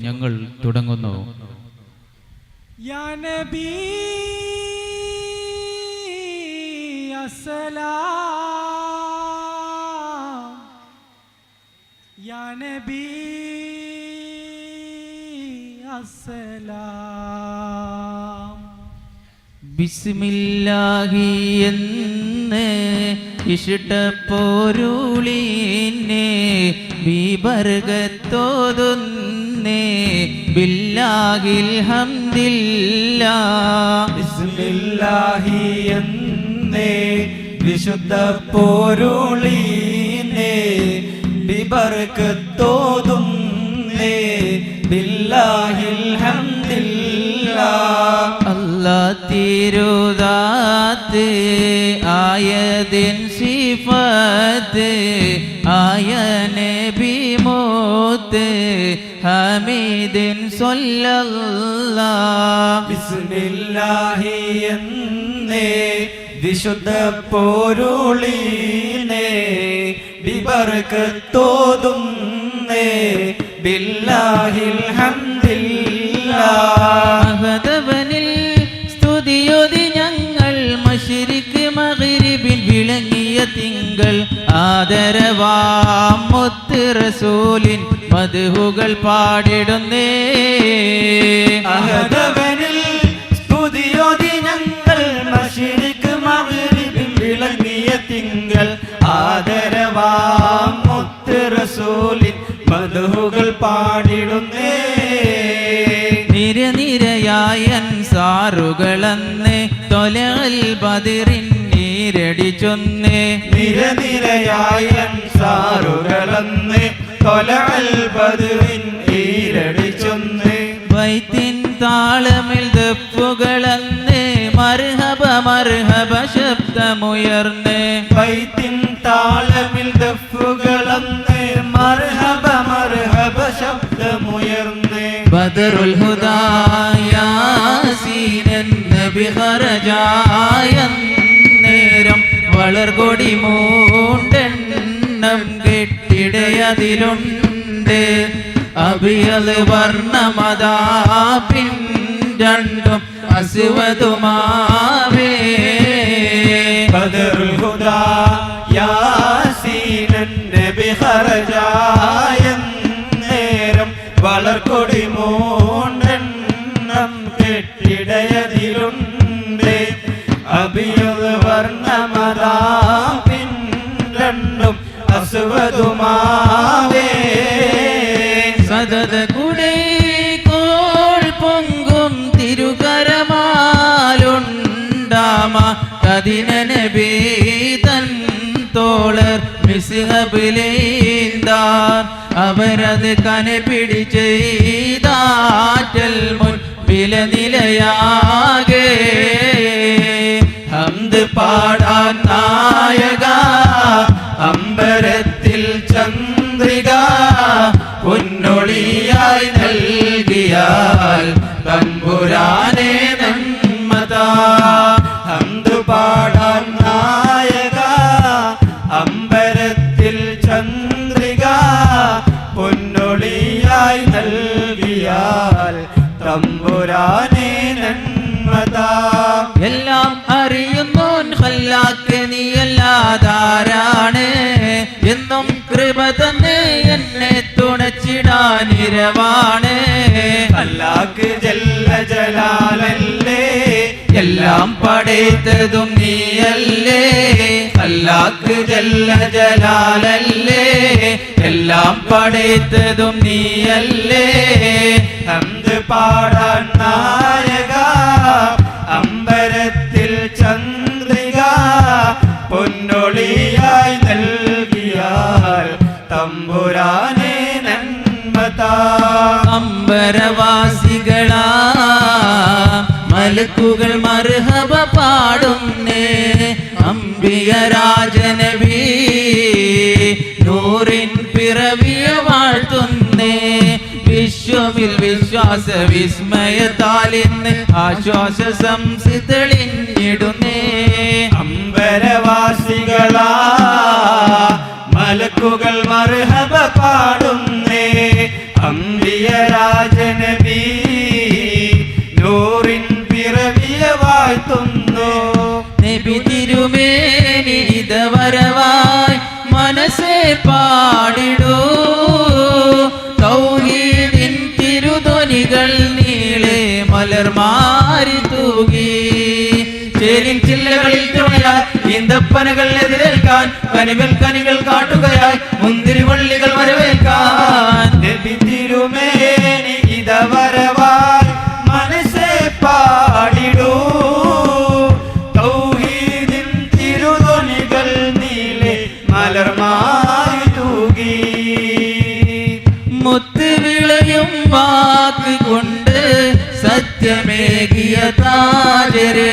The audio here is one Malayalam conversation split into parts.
ഞങ്ങൾ തുടങ്ങുന്നു. ബിസ്മില്ലാഹി എന്ന് ഇഷ്ടപ്പോരുളിനെ ബീബർഗത്തോതുന്നു ബില്ലാഹിൽ ഹംദില്ല. ബിസ്മില്ലാഹി എന്നേ വിശുദ്ധ പോരുളീനേ ബിബർക്കത്തോതുന്നേ ബില്ലാഹിൽ ഹംദില്ലാ. അല്ലാ തിരുദാത്ത് ആയതിൻ സിഫത്ത് ആയനേ ഹമീദിൻ ബിസ്മില്ലാഹി എന്നേ വിശുദ്ധ പോരുളീനേ ബിബർക്കത്തോതുന്നേ ബില്ലാഹിൽ ഹംദില്ലാ മഹതവനിൽ സ്തുതിയൊതി ഞങ്ങൾ മഷിരിക്ക് മകരിബിൽ വിളങ്ങിയ തിങ്കൾ ആദരവാം മുത്ത് റസൂലിൻ മധുഹുകൾ പാടിടുന്നേ. അഹദവനിൽ സ്തുതിയോതി ഞങ്ങൾ മഷിരിക്ക് മകരിബിൻ വിളങ്ങിയ തിങ്കൾ. ആദരവാം മുത്ത് റസൂലിൻ മധുകൾ പാടിടുന്നേ. നിരനിരയായൻ സാറുകളന്ന് തൊലൽ ബദിറിൻ നീരടിച്ചൊന്നേ നിരനിരയായൻ സാറുകളന്ന് വൈത്തിൻ താളമിൽ ദപ്പുകളന്ന് മർഹബ മർഹബ ശബ്ദമുയർന്ന്. വൈത്തിൻ താളമിൽ ദഫുകളന്ന് മർഹബ മർഹബ ശബ്ദമുയർന്ന്. ബദറുൽ ഹുദായാസീനൻ നബി ഖറജായ നേരം വളർകൊടി മൂണ്ടെണ്ണം കെട്ടിടയതിലുണ്ട്. അഭിയത് വർണമതാ പിൻ രണ്ടും അസുവതുമാവേ. ബദറുൽ ഹുദാ സതത കുടേ കോൾ പൊങ്കും തിരുകരമാലുണ്ടാമ. കതിനബീതൻ തോളർ മിസ്ഹബിലേന്താർ. അവരത് കനപിടി ചെയ്താറ്റൽ മുൻ വില നിലയാകെ ഹംദ് പാടാൻ നായക നീയല്ലാതാരാണ് എന്നും കൃപ തന്നെ എന്നെ തുണച്ചിടാനിരവാണ് അല്ലാക്ക് ജല്ല ജലാലല്ലേ? എല്ലാം പടേത്തതും നീയല്ലേ? അല്ലാക്ക് ജല്ല ജലാലല്ലേ? എല്ലാം പടേത്തതും നീയല്ലേ? അന്ത് പാടാൻ നായക വിശ്വമിൽ വിസ്മയത്താൽ ഇന്ന് ആശ്വാസ സംസിതളിഞ്ഞിടുന്നേ. അമ്പരവാസികളാ മലക്കുകൾ മർഹബ പാടുന്നേ. അമ്പിയരാജനബി തൂകി ചേരിൻ ചില്ലകളിൽ തുണയായി ഈന്തപ്പനകൾ എതിരേൽക്കാൻ കനിവൽ കനികൾ കാട്ടുകയായി മുന്തിരിവള്ളികൾ വരവേൽക്കാൻ. താജരെ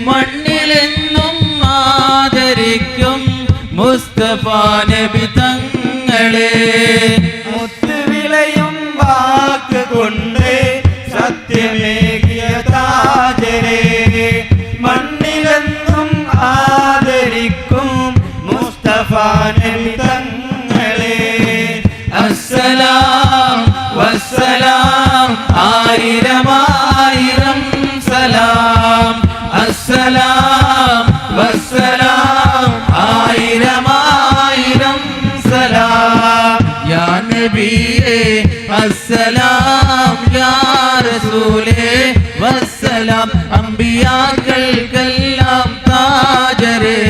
മണ്ണിലെന്നും ആദരിക്കും മുസ്തഫ നബി തങ്ങളെ. മുത്തുവിളയും വാക്ക് കൊണ്ട് അമ്പിയാക്കൾക്കെല്ലാം താജരെ.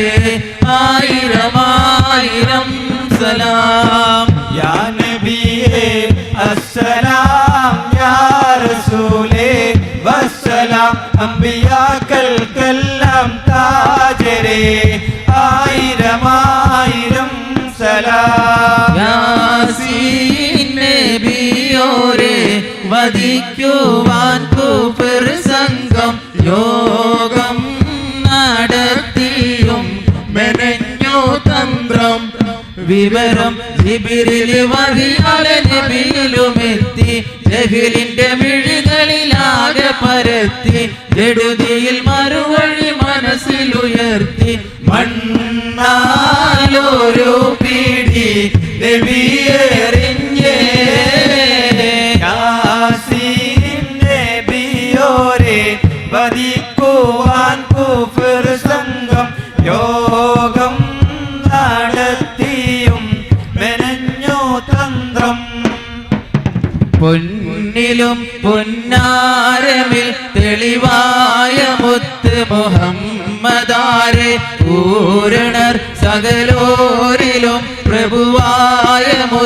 ആയിരം ആയിരം സലാം. യാ നബിയേ അസ്സലാം യാ റസൂലേ. വസ്സലാം അമ്പിയാക്കൾക്കെല്ലാം താജരെ. ആയിരം ആയിരം സലാം. യാസീൻ നബിയോരെ വധിക്കുവാൻ കൂപ്പർ സംഘം വിവരം ജിബിരിൽ വഹിയാലെ നബിയിലുമെത്തി ജഹിലിന്റെ മിഴികളിലാകെ പരത്തി ജടുതിയിൽ മറുവഴി മനസ്സിലുയർത്തി മണ്ണാലോരോ പീടി നബിയെറിഞ്ഞേ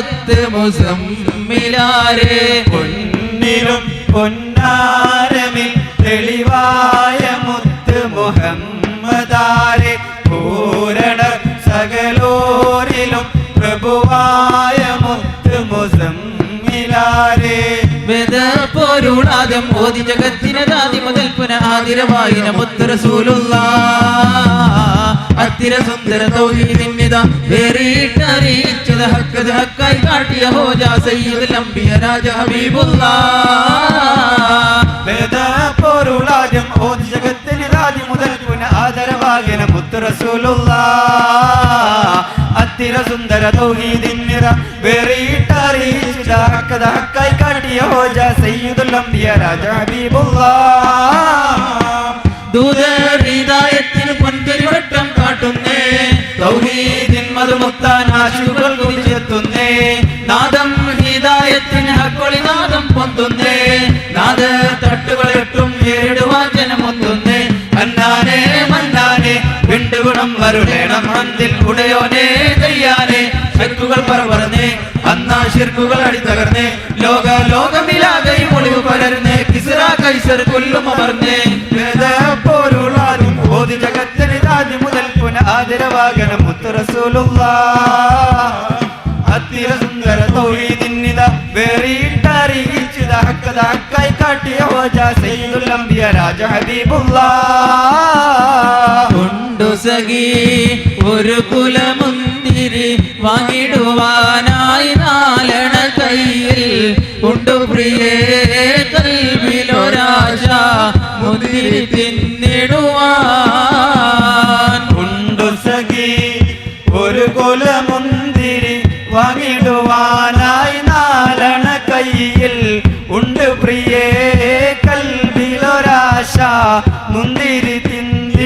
മുത്ത് മുസമ്മിലാരെ പൊന്നിലും പൊന്നാരമിൽ തെളിവായ മുത്ത് മുഹമ്മദാരെ. പൂരണ സകലോരിലും പ്രഭുവായ മുത്ത് മുസമ്മിലാരെ വേദപ്പൊരുളാദം ഓതി ജഗത്തിനതാതി മുതൽ പുനഃാതിരവായിന മുത്ത് റസൂലുള്ള. അത്തിര സുന്ദര തൗഹീദിന്നിത വേറിട്ടറിയിച്ചത് ഹക്കത് ഹക്കായി കാട്ടിയ ഹോജ സയ്യിദ് ലംബിയ രാജ ഹബീബുള്ള വേദ പൊരുളാദ്യം ഓതി ജഗത്തിന് രാജി മുതൽ പുന ആദരവാകന മുത്ത് റസൂലുള്ള അത്തിര സുന്ദര തൗഹീദിന്നിറ വേറിട്ടറിയിച്ച ഹക്കത് ഹക്കായി കാട്ടിയ ഹോജ സയ്യിദ് ലംബിയ രാജ ഹബീബുള്ള ദൂതരിതായ തൗഹീദിൻ മധുമുക്താൻ ആശുകൾ കുതിച്ചെത്തുന്നേ. നാദം ഹിദായത്തിന് ഹക്കൊളി നാദം പൊന്തുന്നേ. നാദ തട്ടുകളെട്ടും ഏടുവാൻ ജനമൊത്തുന്നേ അന്നാനേ മന്നാനെ വിണ്ടുഗുണം വരുടേണം അന്തിൽ ഉടയോനേ കയ്യാനെ ശിർക്കുകൾ പറവർന്നേ. അന്നാ ശിർക്കുകൾ അടിത്തകർന്നേ ലോക ലോകമിലാകെ ഒളിവ് പലരുന്നേ കിസറ കൈസർ കൊല്ലും ആദരവാകന മുത്ത് റസൂലുള്ള അത്തിര സുന്ദര തൗഹീദിന്നിത വേറിട്ടറിയിച്ചത് ഹക്കത ഹക്കായി കാട്ടിയ ഹോജ സയ്യിദുൽ അംബിയ രാജ ഹബീബുള്ള കൊണ്ടു ഒരു കുലമുന്തിരി വാങ്ങിടുവാനായി നാലണ കയ്യിൽ. ഉണ്ടു പ്രിയേ കൽവിലൊരാശ മുന്തിരി തിന്നിടുവാൻ. സഖി ഒരു കുലമുന്തിരി വാങ്ങിടുവാനായി നാലണ കയ്യിൽ ഉണ്ട് പ്രിയേ കൽവിലൊരാശ മുന്തിരി തിന്നിടുവാൻ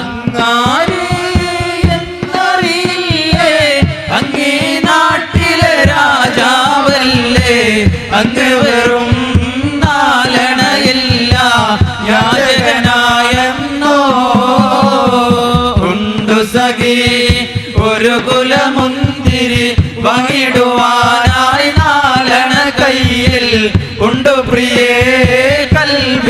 അങ്ങാരെ എന്നറിയില്ലേ അങ്ങേ നാട്ടിലെ രാജാവല്ലേ അങ്ങ് വെറും കയ്യിൽ. പ്രിയേ കൽവി